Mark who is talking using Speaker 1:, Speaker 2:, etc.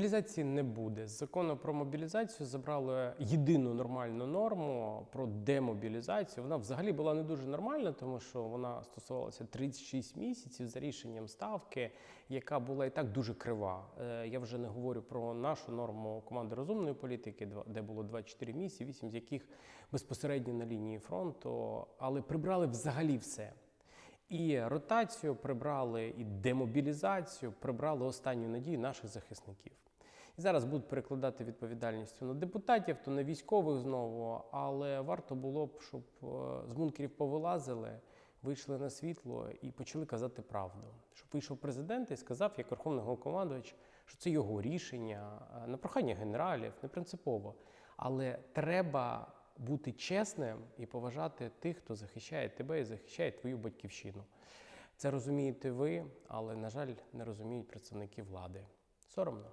Speaker 1: Мобілізації не буде. Закону про мобілізацію забрали єдину нормальну норму про демобілізацію. Вона взагалі була не дуже нормальна, тому що вона стосувалася 36 місяців за рішенням ставки, яка була і так дуже крива. Е, Я вже не говорю про нашу норму команди розумної політики, де було 24 місяці, 8 з яких безпосередньо на лінії фронту, але прибрали взагалі все. І ротацію прибрали, і демобілізацію прибрали останню надію наших захисників. І зараз будуть перекладати відповідальність на депутатів, то на військових знову. Але варто було б, щоб е, з бункерів повилазили, вийшли на світло і почали казати правду. Щоб вийшов президент і сказав, як верховний головнокомандувач, що це його рішення е, на прохання генералів, не принципово. Але треба бути чесним і поважати тих, хто захищає тебе і захищає твою батьківщину. Це розумієте ви, але, на жаль, не розуміють представники влади. Соромно.